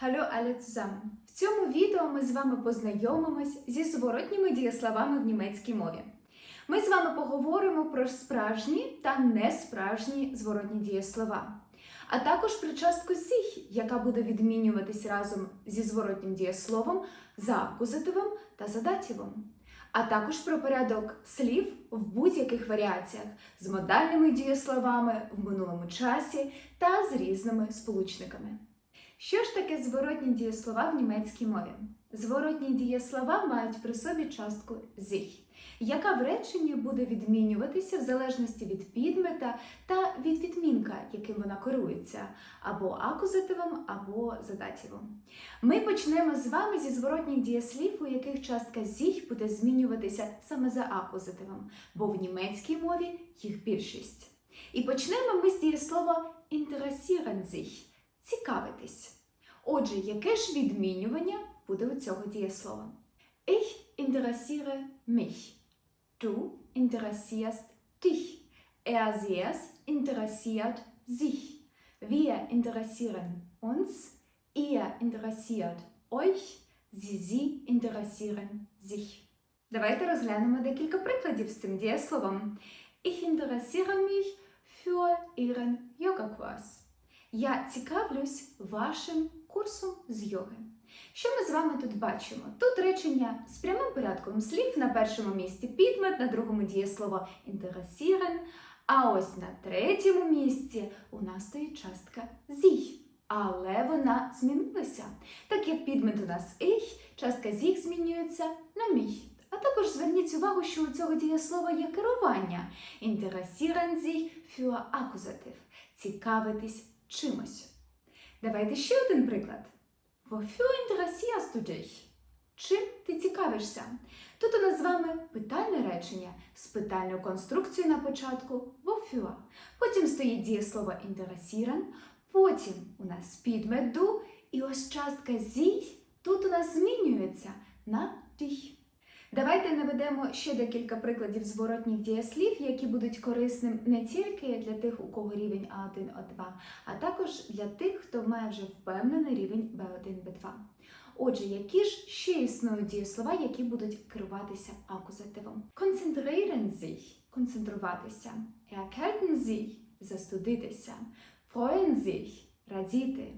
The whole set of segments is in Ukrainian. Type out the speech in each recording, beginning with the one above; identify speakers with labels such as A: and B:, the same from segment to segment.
A: Hallo alle zusammen! В цьому відео ми з вами познайомимось зі зворотніми дієсловами в німецькій мові. Ми з вами поговоримо про справжні та несправжні зворотні дієслова, а також про частку «sich», яка буде відмінюватись разом зі зворотнім дієсловом за акузативом та за датівом. А також про порядок слів в будь-яких варіаціях з модальними дієсловами в минулому часі та з різними сполучниками. Що ж таке зворотні дієслова в німецькій мові? Зворотні дієслова мають при собі частку «sich», яка в реченні буде відмінюватися в залежності від підмета та від відмінка, яким вона керується, або акузативом, або задатівом. Ми почнемо з вами зі зворотніх дієслів, у яких частка «sich» буде змінюватися саме за акузативом, бо в німецькій мові їх більшість. І почнемо ми з дієслова «interessieren sich» – цікавитись. Отже, яке ж відмінювання буде у цього дієслова? Ich interessiere mich. Du interessierst dich. Er, sie, es interessiert sich. Wir interessieren uns. Ihr interessiert euch. Sie, sie interessieren sich. Давайте розглянемо декілька прикладів з цим дієсловом. Ich interessiere mich für Ihren Yogakurs. Я цікавлюсь вашим курсом з йоги. Що ми з вами тут бачимо? Тут речення з прямим порядком слів на першому місці підмет, на другому дієслово interessieren, а ось на третьому місці у нас стоїть частка sich. Але вона змінилася. Так як підмет у нас ich, частка sich змінюється на mich. А також зверніть увагу, що у цього дієслова є керування. Interessieren sich für акузатив. Цікавитись чимось. Давайте ще один приклад. Wofür interessierst du dich? Чим ти цікавишся? Тут у нас з вами питальне речення з питальною конструкцією на початку wofür. Потім стоїть дієслово interessieren, потім у нас підмет du, і ось частка sich тут у нас змінюється на dich. Давайте наведемо ще декілька прикладів зворотніх дієслів, які будуть корисним не тільки для тих, у кого рівень А1, А2, а також для тих, хто має вже впевнений рівень Б1, Б2. Отже, які ж ще існують дієслова, які будуть керуватися акузативом? Konzentrieren sich – концентруватися, erkälten sich – застудитися, freuen sich – радіти,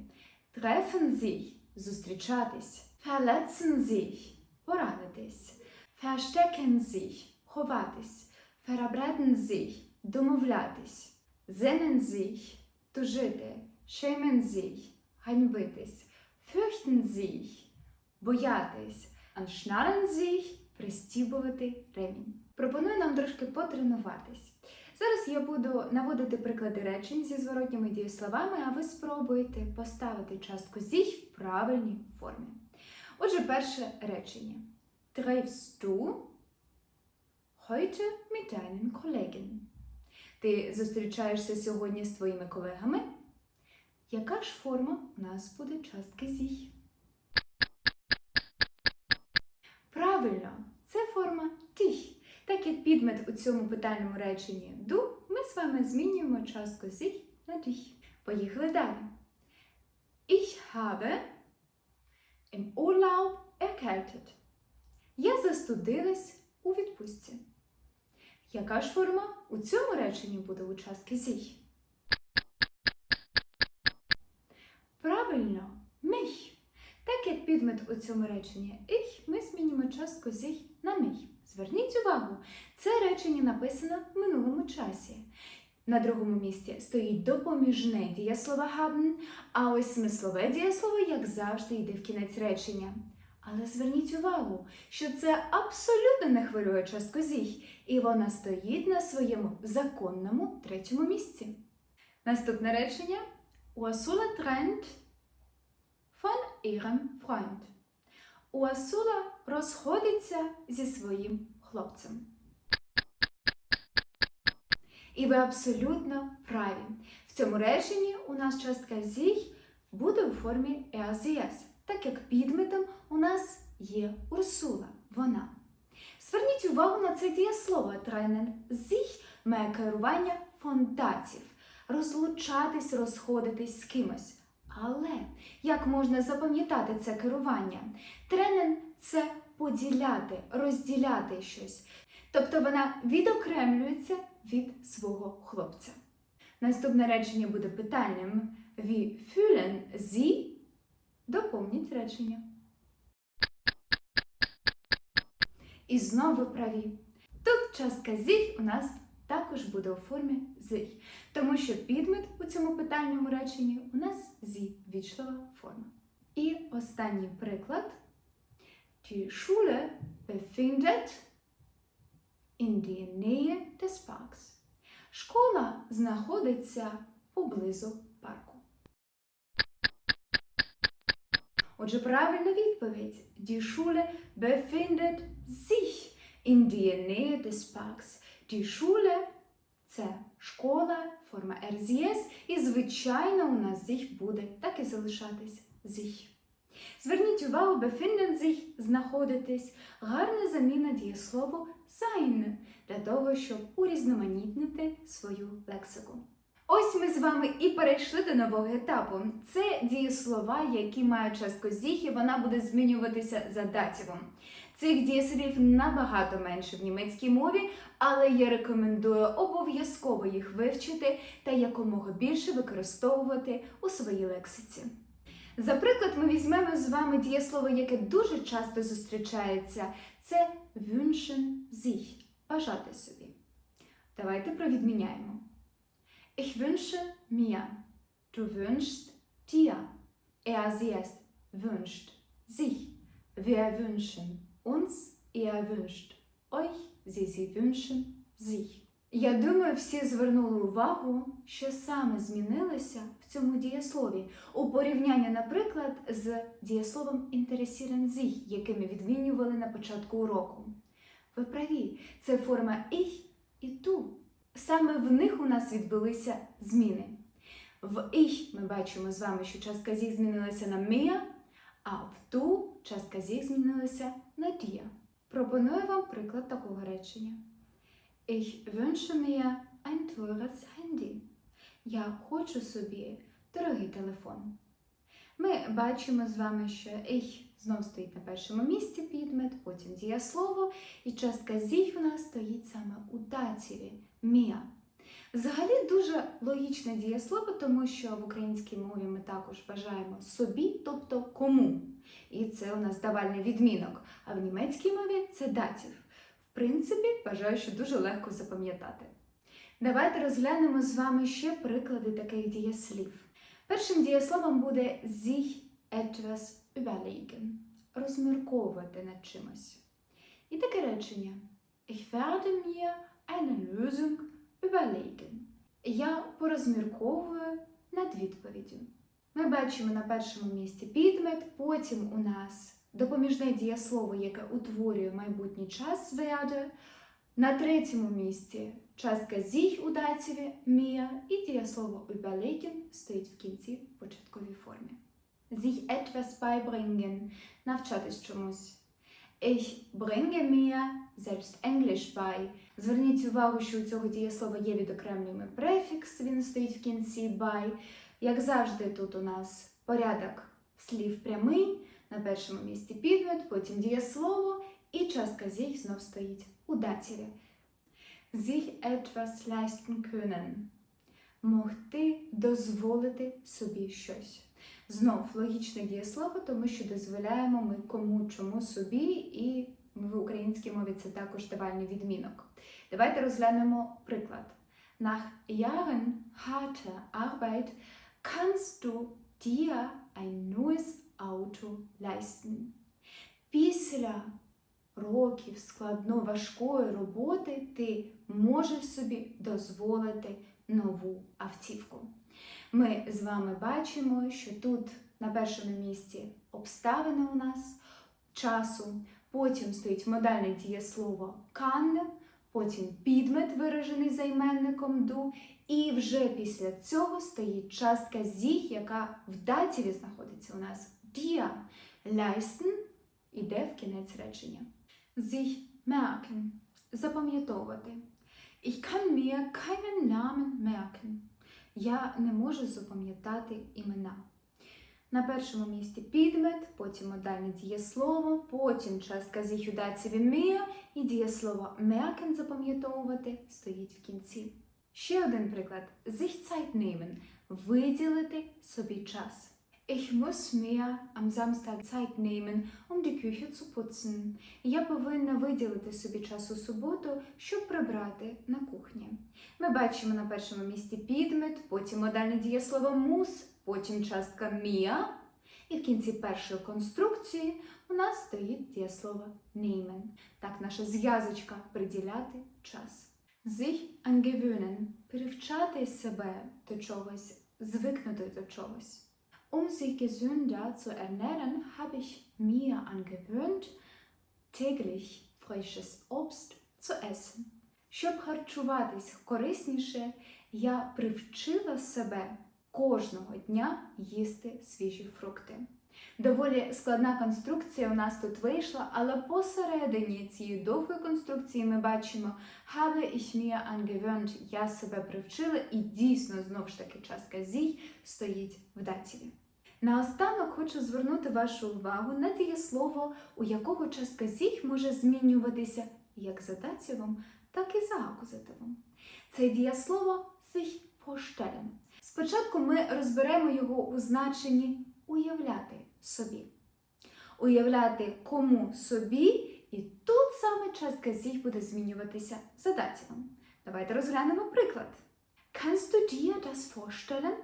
A: treffen sich – зустрічатись, verletzen sich – поранитись. Verstecken sich – ховатись, verabreden sich – домовлятись, sehnen sich – тужити, schämen sich – ганьбитись, fürchten sich – боятись, anschnallen sich – пристібувати ремінь. Пропоную нам трошки потренуватись. Зараз я буду наводити приклади речень зі зворотніми дієсловами, а ви спробуєте поставити частку sich в правильній формі. Отже, перше речення. Triffst du heute mit deinen Kollegen? Ти зустрічаєшся сьогодні з твоїми колегами? Яка ж форма у нас буде частки sich? Правильно, це форма dich. Так як підмет у цьому питальному реченні du, ми з вами змінюємо частку sich на dich. Поїхали далі. Ich habe im Urlaub erkältet. Я застудилась у відпустці. Яка ж форма у цьому реченні буде у частки sich? Правильно, mich. Так як підмет у цьому реченні ich, ми змінюємо частку sich на mich. Зверніть увагу, це речення написано в минулому часі. На другому місці стоїть допоміжне дієслово haben, а ось смислове дієслово, як завжди, йде в кінець речення. Але зверніть увагу, що це абсолютно не хвилює частку sich, і вона стоїть на своєму законному третьому місці. Наступне речення Ursula trennt von ihrem Freund. Уасула розходиться зі своїм хлопцем. І ви абсолютно праві. В цьому реченні у нас частка sich буде у формі er, так як підметом у нас є Урсула, вона. Зверніть увагу на це дієслово trennen. Sich має керування фондатів. Розлучатись, розходитись з кимось. Але як можна запам'ятати це керування? Тренен це поділяти, розділяти щось. Тобто вона відокремлюється від свого хлопця. Наступне речення буде питальним. Wie fühlen Sie? Доповніть речення. І знову праві. Тут частка зіх у нас також буде у формі зих, тому що підмет у цьому питальному реченні у нас зі вічлива форма. І останній приклад. Die Schule befindet in der Nähe des Parks. Школа знаходиться поблизу Отже, правильна відповідь. Die Schule befindet sich in der Nähe des Parks. Die Schule – це школа, форма RZS, і, звичайно, у нас sich буде так і залишатись sich. Зверніть увагу, befinden sich – знаходитись, гарна заміна дієслову sein для того, щоб урізноманітнити свою лексику. Ось ми з вами і перейшли до нового етапу. Це дієслова, які мають частку зіх, і вона буде змінюватися за датівом. Цих дієслів набагато менше в німецькій мові, але я рекомендую обов'язково їх вивчити та якомога більше використовувати у своїй лексиці. За приклад, ми візьмемо з вами дієслово, яке дуже часто зустрічається. Це wünschen sich – бажати собі. Давайте провідміняємо. Ich wünsche mir. Du wünschst dir. Er, sie, es wünscht sich. Wir wünschen uns. Er wünscht euch. Sie, sie wünschen sich. Я думаю, всі звернули увагу, що саме змінилося в цьому дієслові у порівнянні, наприклад, з дієсловом interessieren sich, яке ми відмінювали на початку уроку. Ви праві, це форма ich і tu. Саме в них у нас відбулися зміни. В ich ми бачимо з вами, що частка зіх змінилася на mir, а в ту частка зіх змінилася на dir. Пропоную вам приклад такого речення. Ich wünsche mir ein teures Handy. Я хочу собі дорогий телефон. Ми бачимо з вами, що ich знов стоїть на першому місці підмет, потім дієслово, і частка зіх у нас стоїть саме у датіві мія. Взагалі дуже логічне дієслово, тому що в українській мові ми також бажаємо собі, тобто кому. І це у нас давальний відмінок. А в німецькій мові це датів. В принципі, вважаю, що дуже легко запам'ятати. Давайте розглянемо з вами ще приклади таких дієслів. Першим дієсловом буде sich etwas überlegen розмірковувати над чимось. І таке речення Ich werde mir eine Lösung überlegen. Я порозмірковую над відповіддю. Ми бачимо на першому місці підмет, потім у нас допоміжне дієслово, яке утворює майбутній час werde. На третьому місці частка sich у датіві mir і дієслово überlegen стоїть в кінці в початковій формі. Sich etwas beibringen – навчатись чомусь. Ich bringe mir selbst English bei. Зверніть увагу, що у цього дієслова є відокремлюємий префікс, він стоїть в кінці by. Як завжди, тут у нас порядок слів прямий, на першому місці підмет, потім дієслово, і частка sich знов стоїть у датіві. Sich etwas leisten können. Могти дозволити собі щось. Знов логічне дієслово, тому що дозволяємо ми кому чому собі, і в українській мові це також давальний відмінок. Давайте розглянемо приклад. Nach Jahren harter Arbeit kannst du dir ein neues Auto leisten. Після років складно важкої роботи ти можеш собі дозволити нову автівку. Ми з вами бачимо, що тут на першому місці обставини у нас часу, потім стоїть модальне дієслово kann, потім підмет, виражений займенником do, і вже після цього стоїть частка sich, яка в датіві знаходиться у нас dir. Leisten іде в кінець речення. Sich merken – запам'ятовувати. Ich kann mir keinen Namen merken. Я не можу запам'ятати імена. На першому місці підмет, потім модальне дієслово, потім частка зі мія і дієслово merken запам'ятовувати стоїть в кінці. Ще один приклад. Sich виділити собі час. Ich muss mir am Samstag Zeit nehmen, um die Küche zu putzen. Я повинна виділити собі час у суботу, щоб прибрати на кухні. Ми бачимо на першому місці підмет, потім модальне дієслово muss, потім частка mir. І в кінці першої конструкції у нас стоїть дієслово nehmen. Так наша зв'язочка приділяти час. Sich angewöhnen – привчати себе до чогось, звикнути до чогось. Um sich gesünder zu ernähren, habe ich mir angewöhnt, täglich frisches Obst zu essen. Щоб харчуватись корисніше, я привчила себе кожного дня їсти свіжі фрукти. Доволі складна конструкція у нас тут вийшла, але посередині цієї довгої конструкції ми бачимо habe ich mir angewöhnt, я себе привчила, і дійсно знов ж таки частка зій стоїть в датіві. Наостанок хочу звернути вашу увагу на дієслово, у якого частка зіх може змінюватися як за датівом, так і за акузативом. Це дієслово sich vorstellen. Спочатку ми розберемо його у значенні уявляти собі. Уявляти кому собі, і тут саме частка зіх буде змінюватися за датівом. Давайте розглянемо приклад. Kannst du dir das vorstellen?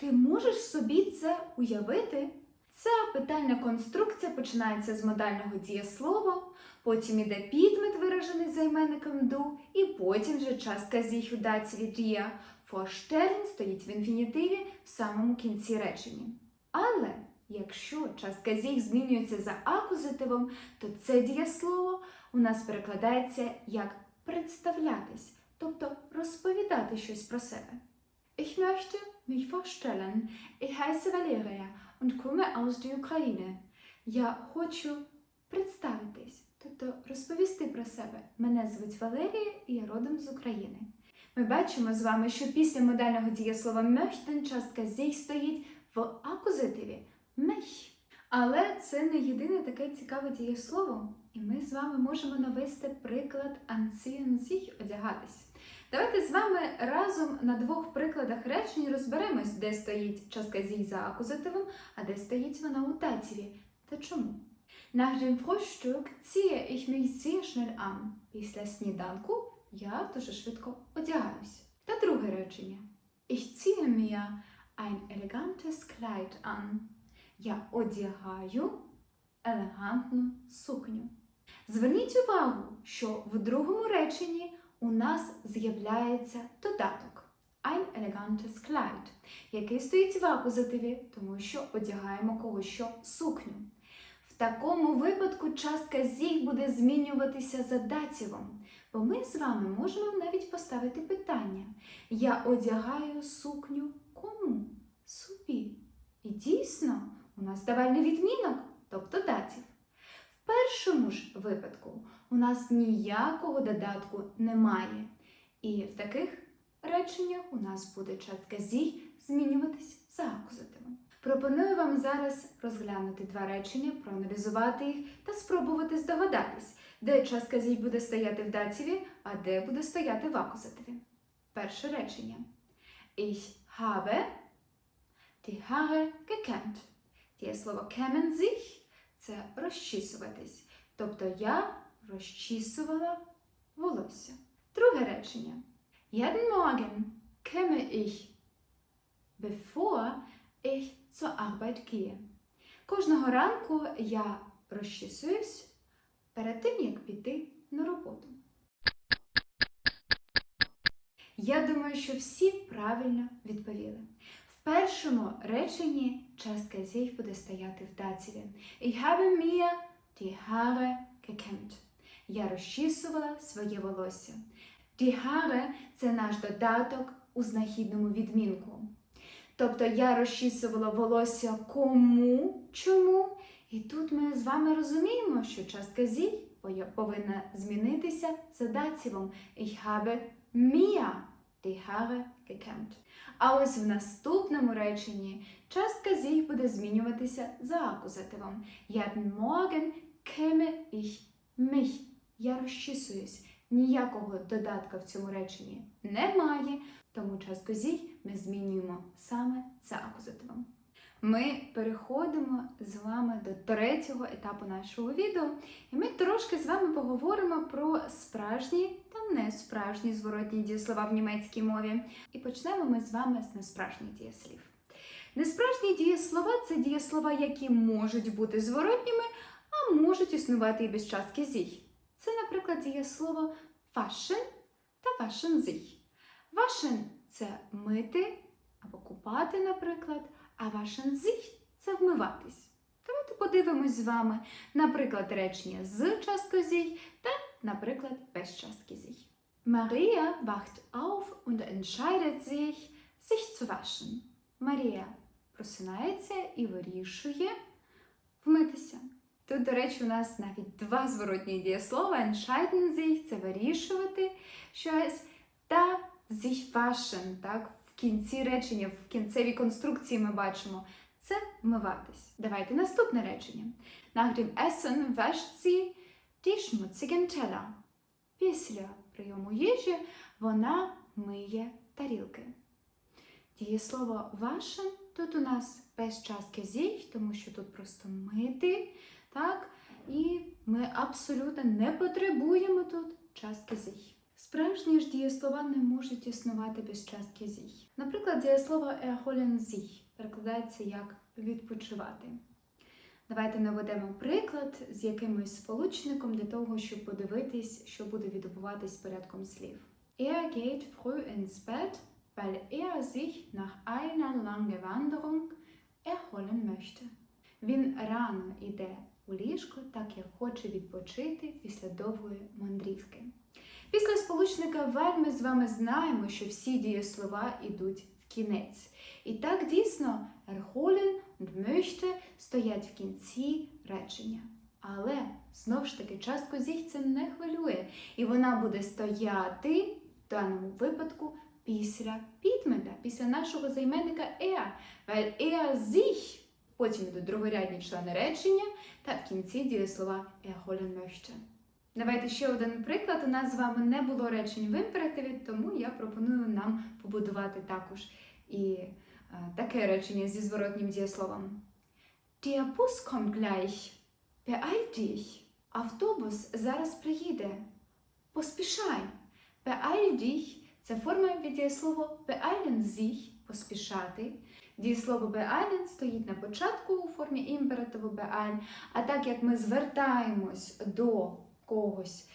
A: Ти можеш собі це уявити? Ця питальна конструкція починається з модального дієслова, потім іде підмет, виражений займенником ду, і потім вже частка датіві дія. Vorstellen стоїть в інфінітиві в самому кінці речення. Але якщо частка зіх змінюється за акузативом, то це дієслово у нас перекладається як представлятись, тобто розповідати щось про себе. Ich möchte mich vorstellen. Ich heiße Valeria und komme aus der Ukraine. Я хочу представитись, тобто розповісти про себе. Мене звуть Валерія і я родом з України. Ми бачимо з вами, що після модального дієслова möchten частка sich стоїть в акузативі mich. Але це не єдине таке цікаве дієслово, і ми з вами можемо навести приклад anziehen sich одягатись. Давайте з вами разом на двох прикладах речень розберемось, де стоїть частка зій за акузативом, а де стоїть вона у датіві. Та чому? Nach dem Frühstück ziehe ich mich sehr schnell an. Після сніданку я дуже швидко одягаюсь. Та друге речення. Ich ziehe mir ein elegantes Kleid an. Я одягаю елегантну сукню. Зверніть увагу, що в другому реченні у нас з'являється додаток ein elegantes Kleid, який стоїть в акузативі, тому що одягаємо когось що сукню. В такому випадку частка зіх буде змінюватися за датівом, бо ми з вами можемо навіть поставити питання: Я одягаю сукню кому? Собі. І дійсно, у нас давальний відмінок, тобто датів. В першому ж випадку у нас ніякого додатку немає. І в таких реченнях у нас буде частка зій змінюватись за акузативом. Пропоную вам зараз розглянути два речення, проаналізувати їх та спробувати здогадатись, де частка зій буде стояти в датіві, а де буде стояти в акузативі. Перше речення. Ich habe die Haare gekämmt. Дієслово kämmen sich – це розчісуватись. Тобто я розчісувала волосся. Друге речення. Jeden Morgen kämme ich, bevor ich zur Arbeit gehe. Кожного ранку я розчісуюсь перед тим, як піти на роботу. Я думаю, що всі правильно відповіли. В першому реченні частка зіх буде стояти в датіві. Ich habe mir die Haare gekämmt. Я розчісувала своє волосся. Haare – це наш додаток у знахідному відмінку. Тобто я розчісувала волосся кому, чому. І тут ми з вами розуміємо, що частка зі повинна змінитися за датівом. Ich habe mir die Haare gekämmt. А ось в наступному реченні частка sich буде змінюватися за акузативом. Ja, morgen käme ich mich. Я розчісуюсь. Ніякого додатка в цьому реченні немає, тому частку sich ми змінюємо саме за акузативом. Ми переходимо з вами до третього етапу нашого відео, і ми трошки з вами поговоримо про справжні та несправжні зворотні дієслова в німецькій мові. І почнемо ми з вами з несправжніх дієслів. Несправжні дієслова це дієслова, які можуть бути зворотніми, а можуть існувати і без частки «sich». Це, наприклад, дієслово waschen та waschen sich. Waschen – це мити або купати, наприклад, а waschen sich – це вмиватись. Давайте подивимось з вами, наприклад, речення з часткою «sich» та, наприклад, без частки «sich». Maria wacht auf und entscheidet sich, sich zu waschen. Марія просинається і вирішує вмитися. Тут, до речі, у нас навіть два зворотні дієслова. Entscheiden sich – це вирішувати щось, та sich waschen, так, в кінці речення, в кінцевій конструкції ми бачимо. Це вмиватись. Давайте наступне речення. Nach dem Essen wäscht sie die schmutzigen Teller. Після прийому їжі вона миє тарілки. Дієслово waschen тут у нас без частки sich, тому що тут просто мити, так? І ми абсолютно не потребуємо тут частки sich. Справжні ж дієслова не можуть існувати без частки sich. Наприклад, дієслово erholen sich перекладається як відпочивати. Давайте наведемо приклад з якимось сполучником для того, щоб подивитись, що буде відбуватись порядком слів. Er geht früh ins Bett, weil er sich nach einer langen Wanderung erholen möchte. Він рано йде у ліжко, так як хоче відпочити після довгої мандрівки. Після сполучника «weil» ми з вами знаємо, що всі дієслова йдуть в кінець. І так дійсно erholen und möchte стоять в кінці речення. Але знову ж таки частку «sich» це не хвилює, і вона буде стояти в даному випадку після підмета, після нашого займенника er, weil er sich, потім йдуть другорядні члени речення та в кінці дієслова erholen möchte. Давайте ще один приклад. У нас з вами не було речень в імперативі, тому я пропоную нам побудувати також і е, таке речення зі зворотнім дієсловом. Der Bus kommt gleich. Beeil dich. Автобус зараз приїде. Поспішай. Beeil dich – це форма від дієслова beeilen sich – поспішати. Дієслово beeilen стоїть на початку у формі імперативу beeilen, а так як ми звертаємось до когось,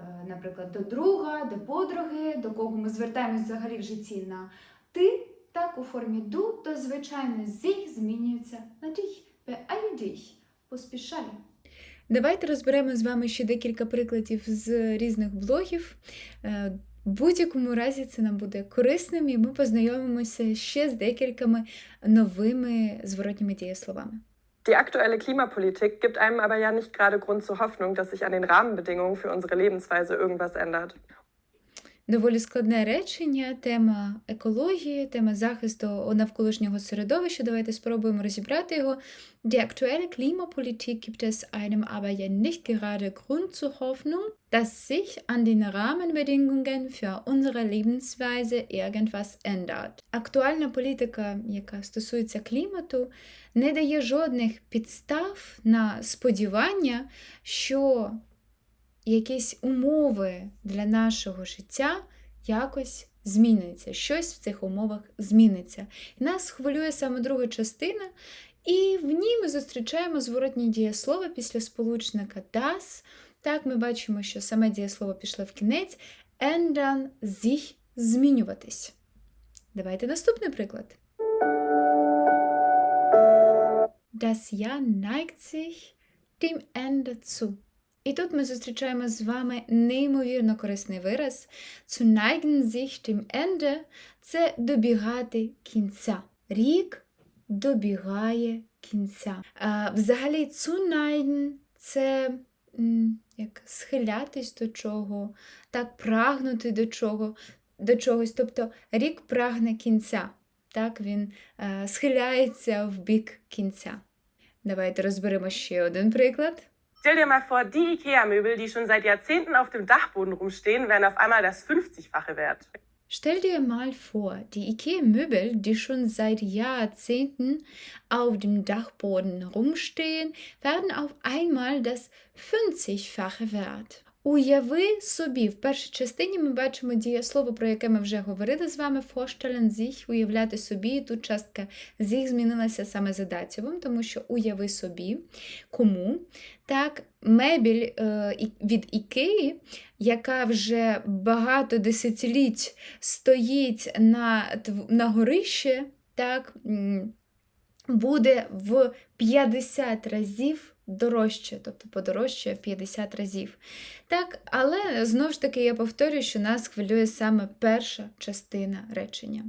A: е, наприклад, до друга, до подруги, до кого ми звертаємось взагалі в житті на ти, так у формі ду, то звичайно sich змінюється на dich. Beeil dich. Поспішай.
B: Давайте розберемо з вами ще декілька прикладів з різних блогів. Е, В будь-якому разі це нам буде корисним, і ми познайомимося ще з декількома новими зворотніми дієсловами.
C: Die aktuelle Klimapolitik gibt einem aber ja nicht gerade Grund zur Hoffnung, dass sich an den Rahmenbedingungen für unsere Lebensweise irgendwas ändert.
B: Доволі складне речення, тема екології, тема захисту навколишнього середовища. Давайте спробуємо розібрати його. Die aktuelle Klimapolitik gibt es einem aber ja nicht gerade Grund zur Hoffnung, dass sich an den Rahmenbedingungen für unsere Lebensweise irgendwas ändert. Актуальна політика, яка стосується клімату, не дає жодних підстав на сподівання, що якісь умови для нашого життя якось зміняться, щось в цих умовах зміниться. І нас хвилює саме друга частина, і в ній ми зустрічаємо зворотні дієслова після сполучника das. Так, ми бачимо, що саме дієслово пішло в кінець, ändern sich змінюватись. Давайте наступний приклад. Das Jahr neigt sich dem Ende zu. І тут ми зустрічаємо з вами неймовірно корисний вираз. Zu neigen sich dem Ende – це добігати кінця. Рік добігає кінця. А, взагалі, zu neigen – це як схилятись до чого, так прагнути до чого.
A: до чогось. Тобто рік прагне кінця. Так, він е, схиляється в бік кінця. Давайте розберемо ще один приклад.
C: Stell dir mal vor, die IKEA-Möbel, die schon seit Jahrzehnten auf dem Dachboden rumstehen, wären auf einmal das 50-fache wert.
A: Stell dir mal vor, die IKEA-Möbel, die schon seit Jahrzehnten auf dem Dachboden rumstehen, werden auf einmal das 50-fache wert. Уяви собі, в першій частині ми бачимо дієслово, про яке ми вже говорили з вами, vorstellen sich, уявляти собі. Тут частка sich змінилася саме за датівом, тому що уяви собі, кому. Так, мебіль е, від Ікеї, яка вже багато десятиліть стоїть на, на горище, так, буде в 50 разів дорожче, тобто подорожчає в 50 разів. Так, але знову ж таки я повторюю, що нас хвилює саме перша частина речення.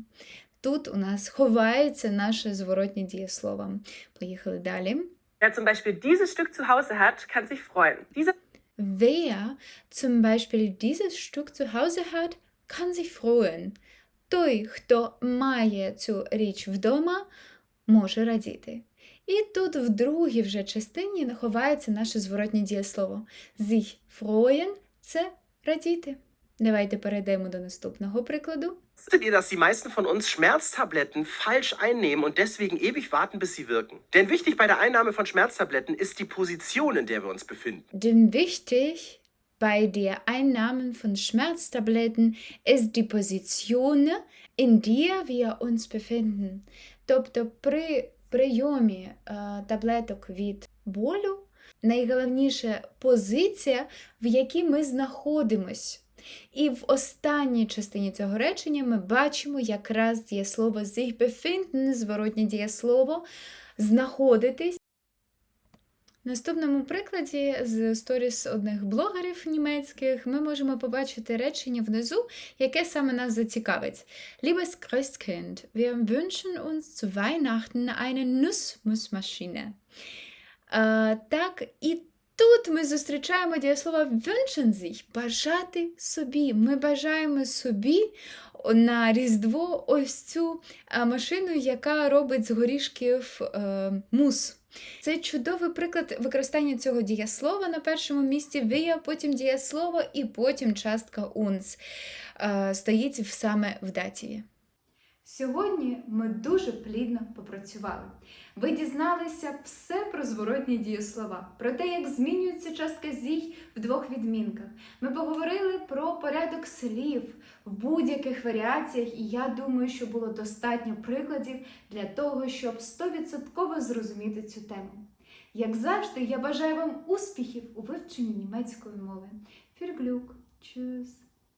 A: Тут у нас ховається наше зворотнє дієслово. Поїхали далі.
C: Wer zum Beispiel dieses Stück zu Hause hat, kann sich freuen. Diese
A: Wer zum Beispiel dieses Stück zu Hause hat, kann sich freuen. Той, хто має цю річ вдома, може радіти. І тут в другій вже частині ховається наше зворотнє дієслово. Sich freuen – це радіти. Давайте перейдемо до наступного прикладу.
D: Wusstet ihr, dass die meisten von uns Schmerztabletten falsch einnehmen und deswegen ewig warten, bis sie wirken? Denn wichtig bei der Einnahme von Schmerztabletten ist die Position, in der wir uns befinden.
A: Denn wichtig bei der Einnahme von Schmerztabletten ist die Position, in der wir uns befinden. Тобто при прийомі е, таблеток від болю найголовніша позиція, в якій ми знаходимось. І в останній частині цього речення ми бачимо якраз дієслово sich befinden, зворотнє дієслово, знаходитись. Наступному прикладі з сторіс одних блогерів німецьких ми можемо побачити речення внизу, яке саме нас зацікавить. Liebes Christkind, wir wünschen uns zu Weihnachten eine Nussmusmaschine. Е, так, і тут ми зустрічаємо дієслово wünschen sich – бажати собі. Ми бажаємо собі на Різдво ось цю машину, яка робить з горішків е, мус. Це чудовий приклад використання цього дієслова на першому місці вія, потім дієслово і потім частка uns е, стоїть саме в датіві.
E: Сьогодні ми дуже плідно попрацювали. Ви дізналися все про зворотні дієслова, про те, як змінюється частка зій в двох відмінках. Ми поговорили про порядок слів в будь-яких варіаціях, і я думаю, що було достатньо прикладів для того, щоб 100% зрозуміти цю тему. Як завжди, я бажаю вам успіхів у вивченні німецької мови. Фірглюк, чус!